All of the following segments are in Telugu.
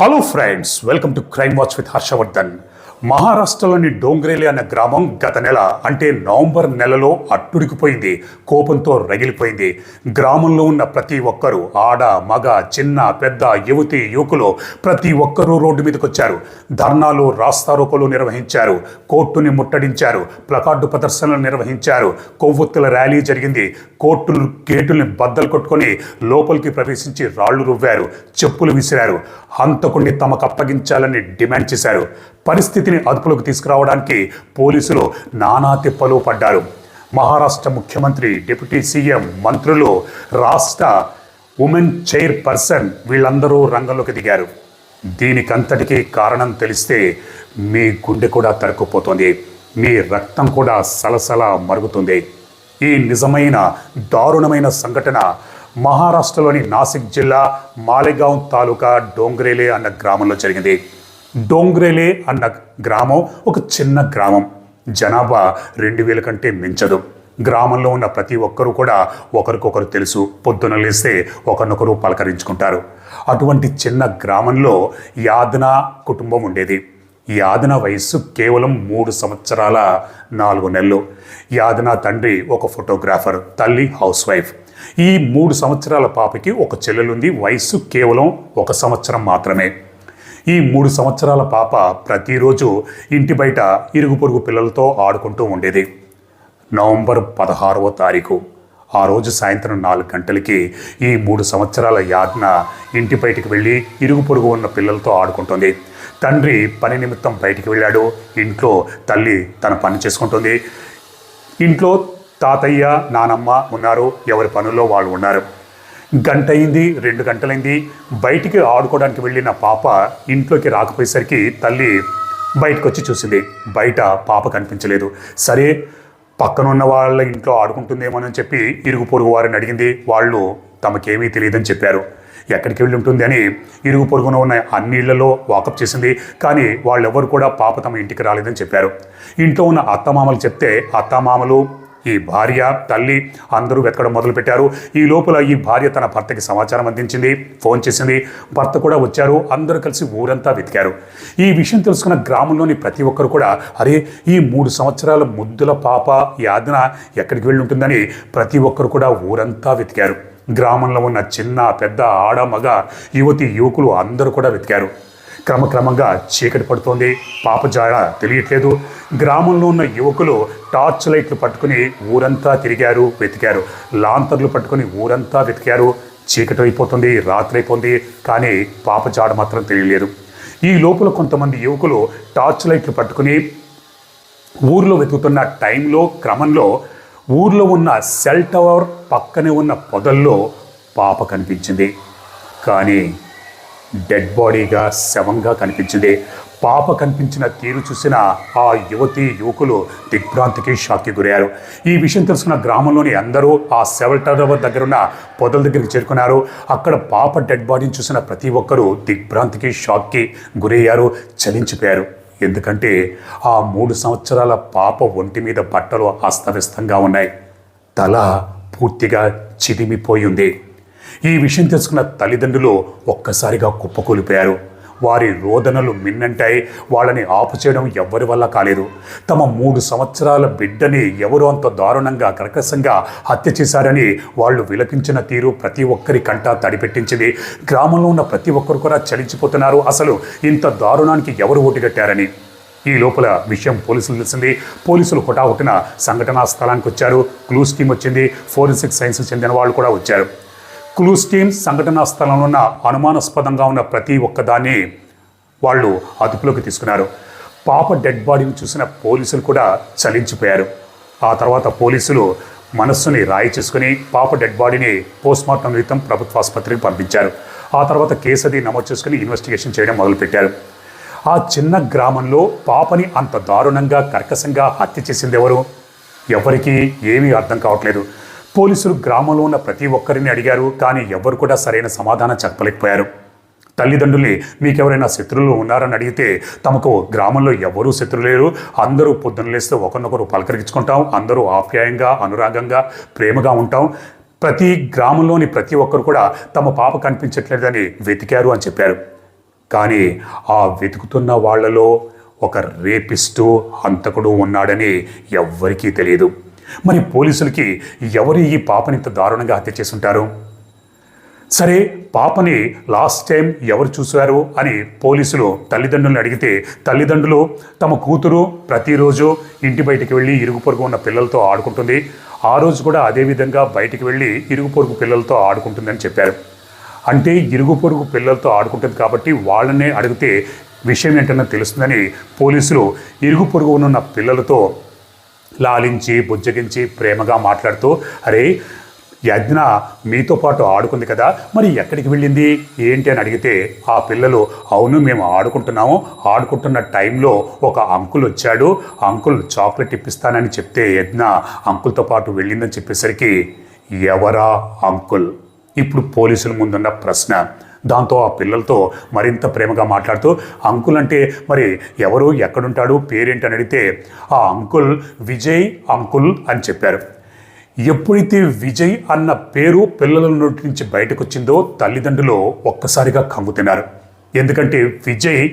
Hello friends, welcome to Crime Watch with Harshavardhan. మహారాష్ట్రలోని డోంగ్రేలి అన్న గ్రామం గత నెల అంటే నవంబర్ నెలలో అట్టుడికిపోయింది. కోపంతో రగిలిపోయింది. గ్రామంలో ఉన్న ప్రతి ఒక్కరూ ఆడ మగ చిన్న పెద్ద యువతి యువకులు ప్రతి ఒక్కరూ రోడ్డు మీదకి వచ్చారు ధర్నాలు రాస్తారోకోలు నిర్వహించారు. కోర్టుని ముట్టడించారు. ప్లకార్డు ప్రదర్శనలు నిర్వహించారు. కొవ్వొత్తుల ర్యాలీ జరిగింది. కోర్టులు గేటుల్ని బద్దలు కొట్టుకొని లోపలికి ప్రవేశించి రాళ్ళు రువ్వారు. చెప్పులు విసిరారు. హంతకుణ్ణి తమకు అప్పగించాలని డిమాండ్ చేశారు. పరిస్థితి పరిస్థితిని అదుపులోకి తీసుకురావడానికి పోలీసులు నానా తిప్పలు పడ్డారు. మహారాష్ట్ర ముఖ్యమంత్రి డిప్యూటీ సీఎం మంత్రులు రాష్ట్ర ఉమెన్ చైర్పర్సన్ వీళ్ళందరూ రంగంలోకి దిగారు. దీనికంతటికీ కారణం తెలిస్తే మీ గుండె కూడా తరుక్కుపోతుంది. మీ రక్తం కూడా సలసల మరుగుతుంది. ఈ నిజమైన దారుణమైన సంఘటన మహారాష్ట్రలోని నాసిక్ జిల్లా మాలెగాం తాలూకా డోంగ్రేలే అన్న గ్రామంలో జరిగింది. డోంగ్రేలే అన్న గ్రామం ఒక చిన్న గ్రామం. జనాభా రెండు వేల కంటే మించదు. గ్రామంలో ఉన్న ప్రతి ఒక్కరూ కూడా ఒకరికొకరు తెలుసు. పొద్దున లేస్తే ఒకరినొకరు పలకరించుకుంటారు. అటువంటి చిన్న గ్రామంలో యాదన కుటుంబం ఉండేది. యాదన వయస్సు కేవలం మూడు సంవత్సరాల నాలుగు నెలలు. యాదన తండ్రి ఒక ఫోటోగ్రాఫర్ తల్లి హౌస్ వైఫ్. ఈ మూడు సంవత్సరాల పాపకి ఒక చెల్లెలుంది. వయస్సు కేవలం ఒక సంవత్సరం మాత్రమే. ఈ మూడు సంవత్సరాల పాప ప్రతిరోజు ఇంటి బయట ఇరుగు పొరుగు పిల్లలతో ఆడుకుంటూ ఉండేది. నవంబర్ పదహారవ తారీఖు. ఆ రోజు సాయంత్రం నాలుగు గంటలకి ఈ మూడు సంవత్సరాల యాజ్ఞ ఇంటి బయటికి వెళ్ళి ఇరుగు పొరుగు ఉన్న పిల్లలతో ఆడుకుంటుంది. తండ్రి పని నిమిత్తం బయటికి వెళ్ళాడు. ఇంట్లో తల్లి తన పని చేసుకుంటుంది. ఇంట్లో తాతయ్య నానమ్మ ఉన్నారు. ఎవరి పనుల్లో వాళ్ళు ఉన్నారు. గంట అయింది రెండు గంటలైంది బయటికి ఆడుకోవడానికి వెళ్ళిన పాప ఇంట్లోకి రాకపోయేసరికి తల్లి బయటకు వచ్చి చూసింది. బయట పాప కనిపించలేదు. సరే పక్కనున్న వాళ్ళ ఇంట్లో ఆడుకుంటుందేమోనని చెప్పి ఇరుగు పొరుగు వారిని అడిగింది. వాళ్ళు తమకేమీ తెలియదని చెప్పారు. ఎక్కడికి వెళ్ళి ఉంటుంది అని ఇరుగు పొరుగున ఉన్న అన్ని ఇళ్ళలో వాకప్ చేసింది. కానీ వాళ్ళెవ్వరు కూడా పాప తమ ఇంటికి రాలేదని చెప్పారు. ఇంట్లో ఉన్న అత్తమామలు చెప్తే అత్తమామలు ఈ భార్య తల్లి అందరూ వెతకడం మొదలుపెట్టారు. ఈ లోపల ఈ భార్య తన భర్తకి సమాచారం అందించింది ఫోన్ చేసింది. భర్త కూడా వచ్చారు అందరూ కలిసి ఊరంతా వెతికారు. ఈ విషయం తెలుసుకున్న గ్రామంలోని ప్రతి ఒక్కరు కూడా అరే ఈ మూడు సంవత్సరాల ముద్దుల పాప యాదన ఎక్కడికి వెళ్ళి ఉంటుందని ప్రతి ఒక్కరు కూడా ఊరంతా వెతికారు. గ్రామంలో ఉన్న చిన్న పెద్ద ఆడ మగ యువతి యువకులు అందరూ కూడా వెతికారు. క్రమక్రమంగా చీకటి పడుతోంది. పాప జాడ తెలియట్లేదు. గ్రామంలో ఉన్న యువకులు టార్చ్ లైట్లు పట్టుకుని ఊరంతా తిరిగారు వెతికారు. లాంతర్లు పట్టుకుని ఊరంతా వెతికారు. చీకటి అయిపోతుంది రాత్రి అయిపోతుంది కానీ పాప జాడ మాత్రం తెలియలేదు. ఈ లోపల కొంతమంది యువకులు టార్చ్ లైట్లు పట్టుకుని ఊర్లో వెతుకుతున్న టైంలో క్రమంలో ఊర్లో ఉన్న సెల్ టవర్ పక్కనే ఉన్న పొదల్లో పాప కనిపించింది. కానీ డెడ్ బాడీగా శవంగా కనిపించింది. పాప కనిపించిన తీరు చూసిన ఆ యువతి యువకులు దిగ్భ్రాంతికి షాక్కి గురయ్యారు. ఈ విషయం తెలుసుకున్న గ్రామంలోని అందరూ ఆ సెవెల్ టవర్ దగ్గర ఉన్న పొదల దగ్గరికి చేరుకున్నారు. అక్కడ పాప డెడ్ బాడీని చూసిన ప్రతి ఒక్కరూ దిగ్భ్రాంతికి షాక్కి గురయ్యారు చలించిపోయారు. ఎందుకంటే ఆ మూడు సంవత్సరాల పాప ఒంటి మీద బట్టలు అస్తవ్యస్తంగా ఉన్నాయి. తల పూర్తిగా చిదిమిపోయి ఉంది. ఈ విషయం తెలుసుకున్న తల్లిదండ్రులు ఒక్కసారిగా కుప్పకూలిపోయారు. వారి రోదనలు మిన్నంటాయి. వాళ్ళని ఆపు చేయడం ఎవ్వరి వల్ల కాలేదు. తమ మూడు సంవత్సరాల బిడ్డని ఎవరు అంత దారుణంగా కర్కశంగా హత్య చేశారని వాళ్ళు విలపించిన తీరు ప్రతి ఒక్కరి కంట తడిపెట్టించింది. గ్రామంలో ఉన్న ప్రతి ఒక్కరు కూడా చలించిపోతున్నారు. అసలు ఇంత దారుణానికి ఎవరు ఓటుగట్టారని ఈ లోపల విషయం పోలీసులు తెలిసింది. పోలీసులు హుటాహుటిన సంఘటనా స్థలానికి వచ్చారు. క్లూస్ టీమ్ వచ్చింది. ఫోరెన్సిక్ సైన్స్ చెందిన వాళ్ళు కూడా వచ్చారు. క్లూస్ టీమ్ సంఘటనా స్థలంలో ఉన్న అనుమానాస్పదంగా ఉన్న ప్రతి ఒక్కదాన్ని వాళ్ళు అదుపులోకి తీసుకున్నారు. పాప డెడ్ బాడీని చూసిన పోలీసులు కూడా చలించిపోయారు. ఆ తర్వాత పోలీసులు మనస్సుని రాయి చేసుకుని పాప డెడ్ బాడీని పోస్ట్మార్టం నిమిత్తం ప్రభుత్వ ఆసుపత్రికి పంపించారు. ఆ తర్వాత కేసు అది నమోదు చేసుకుని ఇన్వెస్టిగేషన్ చేయడం మొదలుపెట్టారు. ఆ చిన్న గ్రామంలో పాపని అంత దారుణంగా కర్కశంగా హత్య చేసింది ఎవరు? ఎవరికీ ఏమీ అర్థం కావట్లేదు. పోలీసులు గ్రామంలో ఉన్న ప్రతి ఒక్కరిని అడిగారు కానీ ఎవరు కూడా సరైన సమాధానం చెప్పలేకపోయారు. తల్లిదండ్రుల్ని మీకెవరైనా శత్రువులు ఉన్నారని అడిగితే తమకు గ్రామంలో ఎవరూ శత్రువు లేరు. అందరూ పొద్దున్న లేస్తే ఒకరినొకరు పలకరించుకుంటాం. అందరూ ఆప్యాయంగా అనురాగంగా ప్రేమగా ఉంటాం. ప్రతి గ్రామంలోని ప్రతి ఒక్కరు కూడా తమ పాప కనిపించట్లేదని వెతికారు అని చెప్పారు. కానీ ఆ వెతుకుతున్న వాళ్ళలో ఒక రేపిస్టు హంతకుడు ఉన్నాడని ఎవ్వరికీ తెలియదు. మరి పోలీసులకి ఎవరు ఈ పాపని ఇంత దారుణంగా హత్య చేసుంటారు? సరే పాపని లాస్ట్ టైం ఎవరు చూశారు అని పోలీసులు తల్లిదండ్రులను అడిగితే తల్లిదండ్రులు తమ కూతురు ప్రతిరోజు ఇంటి బయటికి వెళ్ళి ఇరుగు పొరుగు ఉన్న పిల్లలతో ఆడుకుంటుంది. ఆ రోజు కూడా అదేవిధంగా బయటికి వెళ్ళి ఇరుగు పొరుగు పిల్లలతో ఆడుకుంటుందని చెప్పారు. అంటే ఇరుగు పొరుగు పిల్లలతో ఆడుకుంటుంది కాబట్టి వాళ్ళనే అడిగితే విషయం ఏంటన్నా తెలుస్తుందని పోలీసులు ఇరుగు పొరుగు ఉన్న పిల్లలతో లాలించి బుజ్జగించి ప్రేమగా మాట్లాడుతూ అరే యజ్ఞ మీతో పాటు ఆడుకుంది కదా మరి ఎక్కడికి వెళ్ళింది? ఏంటి? అని అడిగితే ఆ పిల్లలు అవును మేము ఆడుకుంటున్నాము. ఆడుకుంటున్న టైంలో ఒక అంకుల్ వచ్చాడు. అంకుల్ చాక్లెట్ ఇప్పిస్తానని చెప్తే యజ్ఞ అంకుల్తో పాటు వెళ్ళిందని చెప్పేసరికి ఎవరా అంకుల్? ఇప్పుడు పోలీసుల ముందున్న ప్రశ్న. దాంతో ఆ పిల్లలతో మరింత ప్రేమగా మాట్లాడుతూ అంకుల్ అంటే మరి ఎవరు? ఎక్కడుంటాడు? పేరేంటి అని అడిగితే ఆ అంకుల్ విజయ్ అంకుల్ అని చెప్పారు. ఎప్పుడైతే విజయ్ అన్న పేరు పిల్లల నోటి నుంచి బయటకు వచ్చిందో తల్లిదండ్రులు ఒక్కసారిగా కంగు తిన్నారు. ఎందుకంటే విజయ్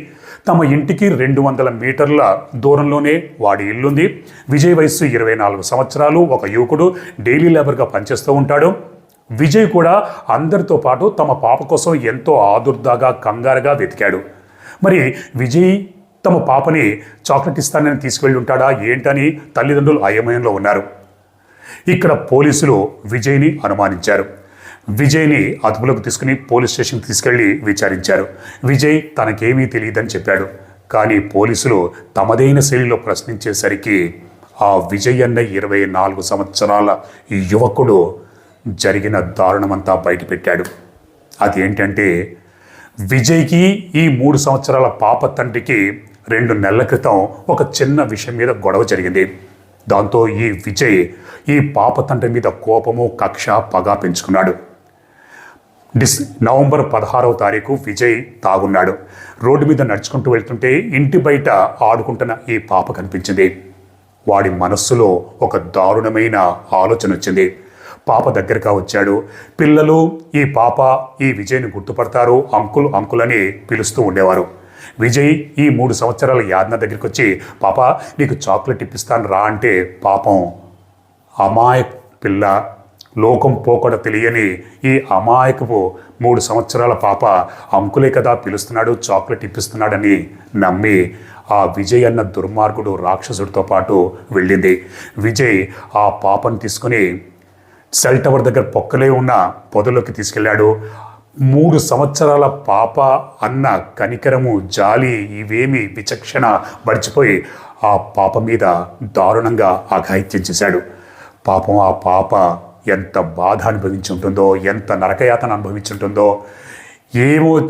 తమ ఇంటికి రెండు వందల మీటర్ల దూరంలోనే వాడి ఇల్లుంది. విజయ్ వయస్సు ఇరవై నాలుగు సంవత్సరాలు. ఒక యువకుడు డైలీ లేబర్గా పనిచేస్తూ ఉంటాడు. విజయ్ కూడా అందరితో పాటు తమ పాప కోసం ఎంతో ఆదుర్దాగా కంగారుగా వెతికాడు. మరి విజయ్ తమ పాపని చాక్లెట్ ఇస్తానని తీసుకెళ్ళి ఉంటాడా? ఏంటని తల్లిదండ్రులు అయోమయంలో ఉన్నారు. ఇక్కడ పోలీసులు విజయ్ని అనుమానించారు. విజయ్ని అదుపులోకి తీసుకుని పోలీస్ స్టేషన్కి తీసుకెళ్ళి విచారించారు. విజయ్ తనకేమీ తెలియదని చెప్పాడు. కానీ పోలీసులు తమదైన శైలిలో ప్రశ్నించేసరికి ఆ విజయ్ అన్న ఇరవై నాలుగు సంవత్సరాల యువకుడు జరిగిన దారుణమంతా బయటపెట్టాడు. అదేంటంటే విజయ్కి ఈ మూడు సంవత్సరాల పాప తండ్రికి రెండు నెలల క్రితం ఒక చిన్న విషయం మీద గొడవ జరిగింది. దాంతో ఈ విజయ్ ఈ పాప తండ్రి మీద కోపము కక్ష పగ పెంచుకున్నాడు. డిస్ నవంబర్ పదహారవ తారీఖు విజయ్ తాగున్నాడు. రోడ్డు మీద నడుచుకుంటూ వెళ్తుంటే ఇంటి బయట ఆడుకుంటున్న ఈ పాప కనిపించింది. వాడి మనస్సులో ఒక దారుణమైన ఆలోచన వచ్చింది. పాప దగ్గరగా వచ్చాడు. పిల్లలు ఈ పాప ఈ విజయ్ని గుర్తుపడతారు. అంకుల్ అంకుల్ అని పిలుస్తూ ఉండేవారు. విజయ్ ఈ మూడు సంవత్సరాల యాదన దగ్గరికి వచ్చి పాప నీకు చాక్లెట్ ఇప్పిస్తాను రా అంటే పాపం అమాయక పిల్ల లోకం పోకడ తెలియని ఈ అమాయకపు మూడు సంవత్సరాల పాప అంకులే కదా పిలుస్తున్నాడు చాక్లెట్ ఇప్పిస్తున్నాడని నమ్మి ఆ విజయ్ అన్న దుర్మార్గుడు రాక్షసుడితో పాటు వెళ్ళింది. విజయ్ ఆ పాపను తీసుకుని సెల్ టవర్ దగ్గర పొక్కలే ఉన్న పొదలోకి తీసుకెళ్ళాడు. మూడు సంవత్సరాల పాప అన్న కనికరము జాలి ఇవేమి విచక్షణ మర్చిపోయి ఆ పాప మీద దారుణంగా అఘాయిత్యం చేశాడు. పాపం ఆ పాప ఎంత బాధ అనుభవించి ఉంటుందో ఎంత నరకయాతన అనుభవించి ఉంటుందో ఏమో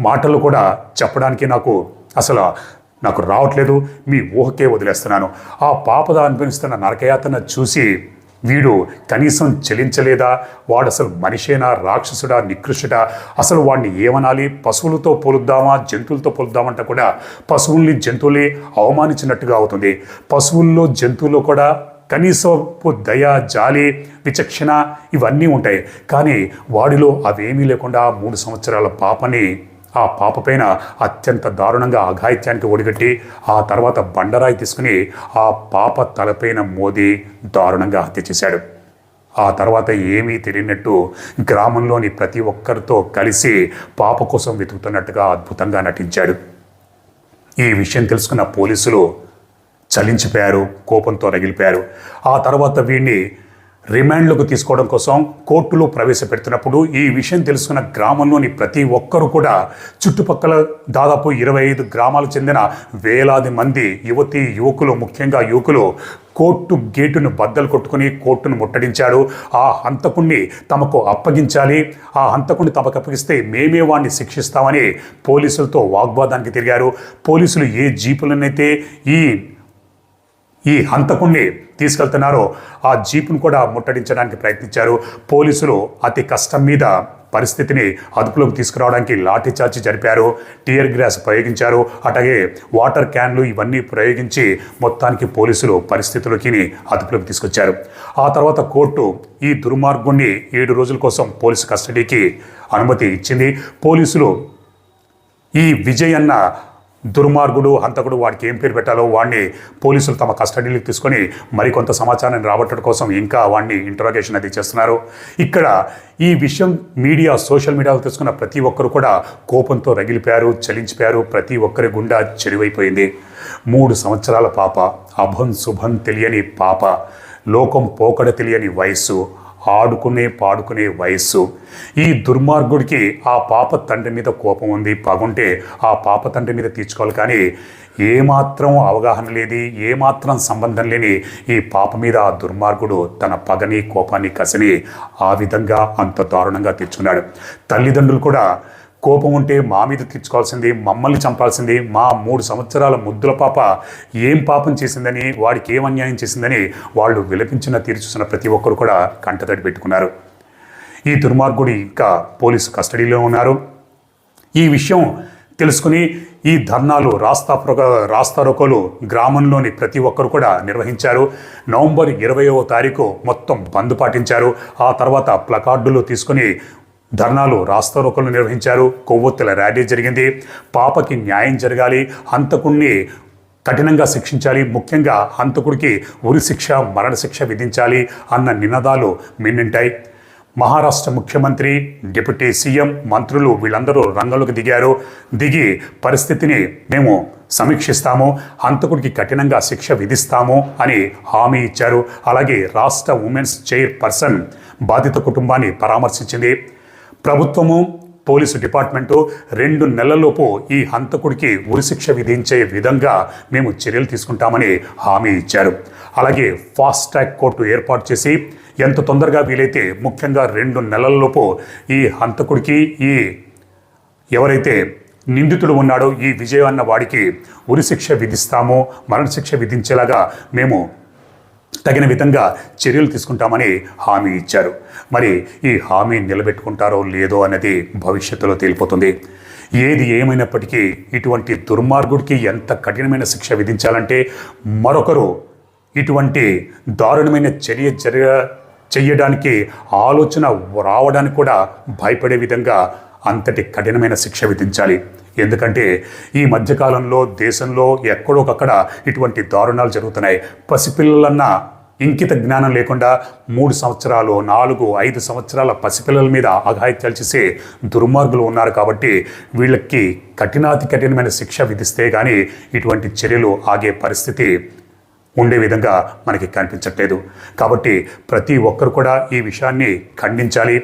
మాటలు కూడా చెప్పడానికి నాకు అసలు నాకు రావట్లేదు. మీ ఊహకే వదిలేస్తున్నాను. ఆ పాపద అనుభవిస్తున్న నరకయాతన చూసి వీడు కనీసం చెలించలేదా? వాడు అసలు మనిషేనా? రాక్షసుడా? నికృష్టుడా? అసలు వాడిని ఏమనాలి? పశువులతో పోలుద్దామా? జంతువులతో పోలుద్దామంటే కూడా పశువుల్ని జంతువుల్ని అవమానించినట్టుగా అవుతుంది. పశువుల్లో జంతువుల్లో కూడా కనీసపు దయ జాలి విచక్షణ ఇవన్నీ ఉంటాయి. కానీ వాడిలో అవేమీ లేకుండా మూడు సంవత్సరాల పాపని ఆ పాప పైన అత్యంత దారుణంగా అఘాయిత్యానికి ఒడిగట్టి ఆ తర్వాత బండరాయి తీసుకుని ఆ పాప తలపైన మోదీ దారుణంగా హత్య చేశాడు. ఆ తర్వాత ఏమీ తెలియనట్టు గ్రామంలోని ప్రతి ఒక్కరితో కలిసి పాప కోసం వెతుకుతున్నట్టుగా అద్భుతంగా నటించాడు. ఈ విషయం తెలుసుకున్న పోలీసులు చలించిపోయారు కోపంతో రగిలిపోయారు. ఆ తర్వాత వీడిని రిమాండ్లోకి తీసుకోవడం కోసం కోర్టులో ప్రవేశపెడుతున్నప్పుడు ఈ విషయం తెలుసుకున్న గ్రామంలోని ప్రతి ఒక్కరూ కూడా చుట్టుపక్కల దాదాపు ఇరవై ఐదు గ్రామాలకు చెందిన వేలాది మంది యువతి యువకులు ముఖ్యంగా యువకులు కోర్టు గేటును బద్దలు కొట్టుకుని కోర్టును ముట్టడించాడు ఆ హంతకుణ్ణి తమకు అప్పగించాలి. ఆ హంతకుణ్ణి తమకు అప్పగిస్తే మేమే వాడిని శిక్షిస్తామని పోలీసులతో వాగ్వాదానికి తిరిగారు. పోలీసులు ఏ జీపులనైతే ఈ ఈ హంతకుణ్ణి తీసుకెళ్తున్నారో ఆ జీపును కూడా ముట్టడించడానికి ప్రయత్నించారు. పోలీసులు అతి కష్టం మీద పరిస్థితిని అదుపులోకి తీసుకురావడానికి లాఠీ చార్జి జరిపారు. టీయర్ గ్యాస్ ప్రయోగించారు. అట్లాగే వాటర్ క్యాన్లు ఇవన్నీ ప్రయోగించి మొత్తానికి పోలీసులు పరిస్థితులకి అదుపులోకి తీసుకొచ్చారు. ఆ తర్వాత కోర్టు ఈ దుర్మార్గుణ్ణి ఏడు రోజుల కోసం పోలీసు కస్టడీకి అనుమతి ఇచ్చింది. పోలీసులు ఈ విజయ్ అన్న దుర్మార్గుడు హంతకుడు వాడికి ఏం పేరు పెట్టాలో వాడిని పోలీసులు తమ కస్టడీలోకి తీసుకొని మరికొంత సమాచారాన్ని రాబట్టడం కోసం ఇంకా వాడిని ఇంటరాగేషన్ అది చేస్తున్నారు. ఇక్కడ ఈ విషయం మీడియా సోషల్ మీడియాలో తీసుకున్న ప్రతి ఒక్కరు కూడా కోపంతో రగిలిపోయారు చలించిపోయారు. ప్రతి ఒక్కరి గుండా చెరువైపోయింది. మూడు సంవత్సరాల పాప అభం శుభం తెలియని పాప లోకం పోకడ తెలియని వయస్సు. ఆడుకునే పాడుకునే వయస్సు. ఈ దుర్మార్గుడికి ఆ పాప తండ్రి మీద కోపం ఉంది. పగుంటే ఆ పాప తండ్రి మీద తీర్చుకోవాలి. కానీ ఏమాత్రం అవగాహన లేని ఏమాత్రం సంబంధం లేని ఈ పాప మీద ఆ దుర్మార్గుడు తన పగని కోపాన్ని కసిని ఆ విధంగా అంత దారుణంగా తీర్చుకున్నాడు. తల్లిదండ్రులు కూడా కోపం ఉంటే మా మీద తీర్చుకోవాల్సింది మమ్మల్ని చంపాల్సింది మా మూడు సంవత్సరాల ముద్దుల పాప ఏం పాపం చేసిందని వాడికి ఏం అన్యాయం చేసిందని వాళ్ళు విలపించిన తీరు చూసిన ప్రతి ఒక్కరు కూడా కంటతడి పెట్టుకున్నారు. ఈ దుర్మార్గుడు ఇంకా పోలీసు కస్టడీలో ఉన్నారు. ఈ విషయం తెలుసుకుని ఈ ధర్నాలు రాస్తా రాస్తారోకోలు గ్రామంలోని ప్రతి ఒక్కరు కూడా నిర్వహించారు. నవంబర్ ఇరవయవ తారీఖు మొత్తం బంద్ పాటించారు. ఆ తర్వాత ప్లకార్డులు తీసుకుని ధర్నాలు రాస్తారోకలు నిర్వహించారు. కొవ్వొత్తుల ర్యాలీ జరిగింది. పాపకి న్యాయం జరగాలి. హంతకుణ్ణి కఠినంగా శిక్షించాలి. ముఖ్యంగా హంతకుడికి ఉరిశిక్ష మరణశిక్ష విధించాలి అన్న నినాదాలు మిన్నింటాయి. మహారాష్ట్ర ముఖ్యమంత్రి డిప్యూటీ సీఎం మంత్రులు వీళ్ళందరూ రంగంలోకి దిగారు. దిగి పరిస్థితిని మేము సమీక్షిస్తాము. హంతకుడికి కఠినంగా శిక్ష విధిస్తాము అని హామీ ఇచ్చారు. అలాగే రాష్ట్ర ఉమెన్స్ చైర్ పర్సన్ బాధిత కుటుంబాన్ని పరామర్శించింది. ప్రభుత్వము పోలీసు డిపార్ట్మెంటు రెండు నెలల్లోపు ఈ హంతకుడికి ఉరిశిక్ష విధించే విధంగా మేము చర్యలు తీసుకుంటామని హామీ ఇచ్చారు. అలాగే ఫాస్ట్ ట్రాక్ కోర్టు ఏర్పాటు చేసి ఎంత తొందరగా వీలైతే ముఖ్యంగా రెండు నెలల్లోపు ఈ హంతకుడికి ఈ ఎవరైతే నిందితుడు ఉన్నాడో ఈ విజయ్ అన్న వాడికి ఉరిశిక్ష విధిస్తామో మరణశిక్ష విధించేలాగా మేము తగిన విధంగా చర్యలు తీసుకుంటామని హామీ ఇచ్చారు. మరి ఈ హామీ నిలబెట్టుకుంటారో లేదో అనేది భవిష్యత్తులో తేలిపోతుంది. ఏది ఏమైనప్పటికీ ఇటువంటి దుర్మార్గుడికి ఎంత కఠినమైన శిక్ష విధించాలంటే మరొకరు ఇటువంటి దారుణమైన చర్య జరగ చెయ్యడానికి ఆలోచన రావడానికి కూడా భయపడే విధంగా అంతటి కఠినమైన శిక్ష విధించాలి. ఎందుకంటే ఈ మధ్యకాలంలో దేశంలో ఎక్కడోకక్కడ ఇటువంటి దారుణాలు జరుగుతున్నాయి. పసిపిల్లలన్నా ఇంకిత జ్ఞానం లేకుండా మూడు సంవత్సరాలు నాలుగు ఐదు సంవత్సరాల పసిపిల్లల మీద అఘాయిత్యాలు చేసే దుర్మార్గులు ఉన్నారు కాబట్టి వీళ్ళకి కఠినాతి కఠినమైన శిక్ష విధిస్తే కానీ ఇటువంటి చర్యలు ఆగే పరిస్థితి ఉండే విధంగా మనకి కనిపించట్లేదు. కాబట్టి ప్రతి ఒక్కరు కూడా ఈ విషయాన్ని ఖండించాలి.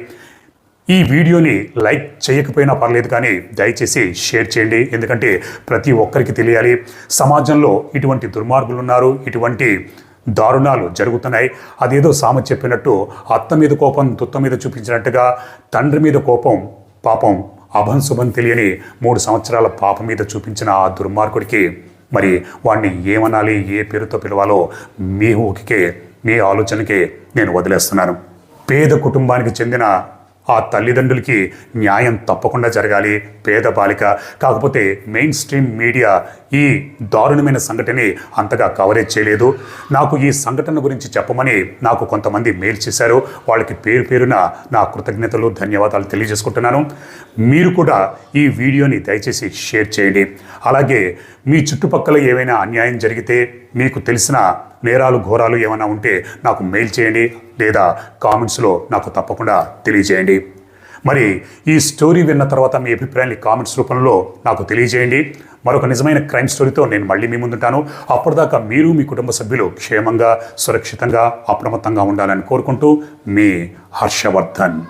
ఈ వీడియోని లైక్ చేయకపోయినా పర్లేదు కానీ దయచేసి షేర్ చేయండి. ఎందుకంటే ప్రతి ఒక్కరికి తెలియాలి. సమాజంలో ఇటువంటి దుర్మార్గులు ఉన్నారు. ఇటువంటి దారుణాలు జరుగుతున్నాయి. అదేదో సామ చెప్పినట్టు అత్త మీద కోపం తుత్త మీద చూపించినట్టుగా తండ్రి మీద కోపం పాపం అభం శుభం తెలియని మూడు సంవత్సరాల పాప మీద చూపించిన ఆ దుర్మార్గుడికి మరి వాడిని ఏమనాలి ఏ పేరుతో పిలవాలో మీ ఊకికే మీ ఆలోచనకే నేను వదిలేస్తున్నాను. పేద కుటుంబానికి చెందిన ఆ తల్లిదండ్రులకి న్యాయం తప్పకుండా జరగాలి పేద బాలిక కాకపోతే మెయిన్ స్ట్రీమ్ మీడియా ఈ దారుణమైన సంఘటనని అంతగా కవరేజ్ చేయలేదు. నాకు ఈ సంఘటన గురించి చెప్పమని నాకు కొంతమంది మెయిల్ చేశారు. వాళ్ళకి పేరు పేరున నా కృతజ్ఞతలు ధన్యవాదాలు తెలియజేసుకుంటున్నాను. మీరు కూడా ఈ వీడియోని దయచేసి షేర్ చేయండి. అలాగే మీ చుట్టుపక్కల ఏవైనా అన్యాయం జరిగితే మీకు తెలిసిన నేరాలు ఘోరాలు ఏమైనా ఉంటే నాకు మెయిల్ చేయండి లేదా కామెంట్స్లో నాకు తప్పకుండా తెలియజేయండి. మరి ఈ స్టోరీ విన్న తర్వాత మీ అభిప్రాయాన్ని కామెంట్స్ రూపంలో నాకు తెలియజేయండి. మరొక నిజమైన క్రైమ్ స్టోరీతో నేను మళ్ళీ మీ ముందుంటాను. అప్పటిదాకా మీరు మీ కుటుంబ సభ్యులు క్షేమంగా సురక్షితంగా అప్రమత్తంగా ఉండాలని కోరుకుంటూ మీ హర్షవర్ధన్.